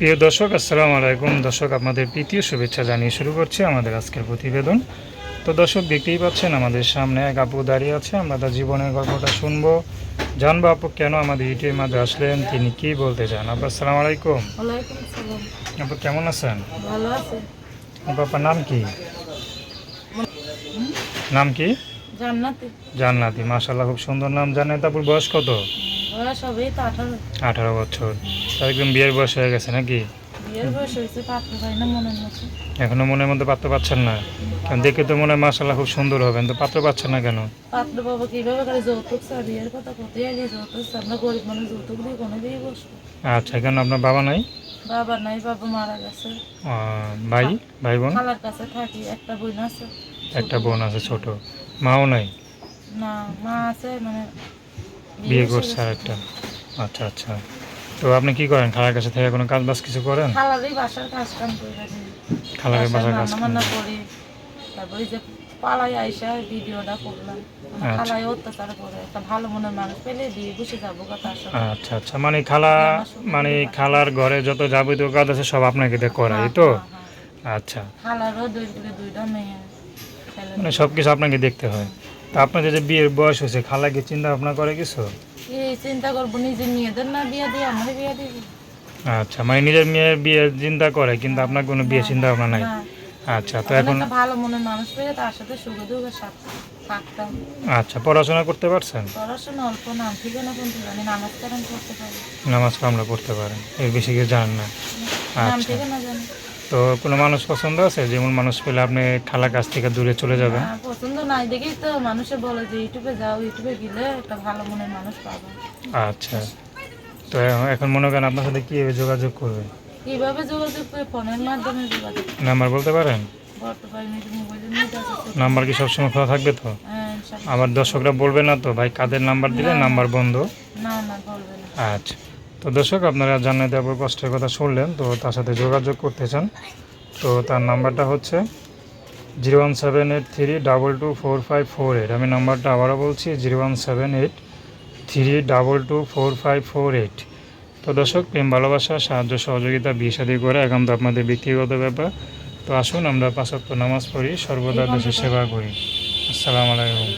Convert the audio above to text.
প্রিয় দর্শক আসসালামু আলাইকুম। দর্শক আপনাদের প্রীতীয় শুভেচ্ছা জানিয়ে শুরু করছি আমাদের আজকের প্রতিবেদন। তো দর্শক দেখতেই পাচ্ছেন আমাদের সামনে এক আপু দাঁড়িয়ে আছে। আমরা তার জীবনের গল্পটা শুনব। জানব আপু কেন আমাদের ইউটিউবের মাঝে আসলেন? তিনি কি বলতে চান? আপু আসসালামু আলাইকুম। আপু কেমন আছেন? আপু আপনার নাম কি? নাম কি? জান্নাতে। খুব সুন্দর নাম জান্নাত আপুর বয়স কত? বয়স হবে তো আঠারো। আঠারো বছর। তার একদম বিয়ের বয়স হয়ে গেছে নাকি? বিয়ের বয়স হয়েছে পাত্র পাই না মনের মতো। এখনও মনের মধ্যে পাত্র পাচ্ছেন না? কারণ দেখে তো মনে হয় খুব সুন্দর হবেন। তো পাত্র পাচ্ছেন না কেন? পাত্র বাবা কীভাবে? করে যৌতুক বিয়ের কথা কোথায় আলি যৌতুক আমরা গরিব মানুষ যৌতুক দিয়ে কোনো বিয়ে বসবো? আচ্ছা কেন আপনার বাবা নাই? বাবা নাই বাবা মারা গেছে। ভাই? ভাই বোন? খালার কাছে থাকি একটা বোন আছে। একটা বোন আছে ছোট। মাও নাই? না মা আছে মানে বিয়ে করছে আর একটা আচ্ছা আচ্ছা। তো আপনি কি করেন? খালার কাছে থেকে কোনো কাজ বাজ কিছু করেন? খালারই বাসার কাজ কাম করে রাখি খালারের বাসার কাজ রান্না করি। তারপরে যে পালাই আইসা ভিডিওটা করলাম। আচ্ছা। খালাই অত্যাচার করে একটা ভালো মনের মানুষ পেলে দিয়ে বসে যাব তার সাথে আচ্ছা আচ্ছা। মানে খালা মানে খালার ঘরে যত যাবতীয় কাজ আছে সব আপনাকে দিয়ে করাই তো? হ্যাঁ, হ্যাঁ। আচ্ছা। খালারও দুই দুইটা মেয়ে। মানে সব কিছু আপনাকে দেখতে হয়। তা আপনাদের যে বিয়ের বয়স হয়েছে খালা কি চিন্তা ভাবনা করে কিছু? এই চিন্তা করব নিজের মেয়েদের না বিয়া দিয়ে আমার বিয়া দিবি আচ্ছা মানে নিজের মেয়ের বিয়ে চিন্তা করে কিন্তু আপনার কোনো বিয়ে চিন্তা ভাবনা নাই? আচ্ছা তো এখন ভালো মনের মানুষ পেলে তার সাথে সুখে দুঃখে সাথে থাকতাম আচ্ছা পড়াশোনা করতে পারছেন? পড়াশোনা অল্প নাম ঠিকানা কিন্তু জানি নামাজ করতে পারি। নামাজ কামরা পড়তে পারেন এর বেশি কিছু জানেন না। নাম আচ্ছা। ঠিকানা জানি। তো কোনো মানুষ পছন্দ আছে? যেমন মানুষ পেলে আপনি খালা কাছ থেকে দূরে চলে যাবেন। পছন্দ নাই। দেখেই তো মানুষে বলে যে ইউটিউবে যাও ইউটিউবে গেলে একটা ভালো মনের মানুষ পাবো। আচ্ছা। তো এখন মনে করেন আপনার সাথে কীভাবে যোগাযোগ করবে কীভাবে যোগাযোগ করে? ফোনের মাধ্যমে যোগাযোগ নাম্বার বলতে পারেন। নাম্বার কি সবসময় খোলা থাকবে তো? হ্যাঁ, আবার দর্শকরা বলবে না তো? ভাই কাদের নাম্বার দিলে নাম্বার বন্ধ? না না বলবে না। আচ্ছা। তো দর্শক, আপনারা জান্নাতে আবার কষ্টের কথা শুনলেন। তো তার সাথে যোগাযোগ করতে চান তো তার নাম্বারটা হচ্ছে zero one seven eight three double two four five four eight. আমি নাম্বারটা আবারও বলছি, zero one seven eight three double two four five four eight. তো দর্শক, প্রেম, ভালোবাসা, সাহায্য, সহযোগিতা, বিয়ে শাদী করে এখন তো আপনাদের ব্যক্তিগত ব্যাপার। তো আসুন, আমরা পাঁচক্য নামাজ পড়ি, সর্বদা দেশের সেবা করি। আসসালামু আলাইকুম।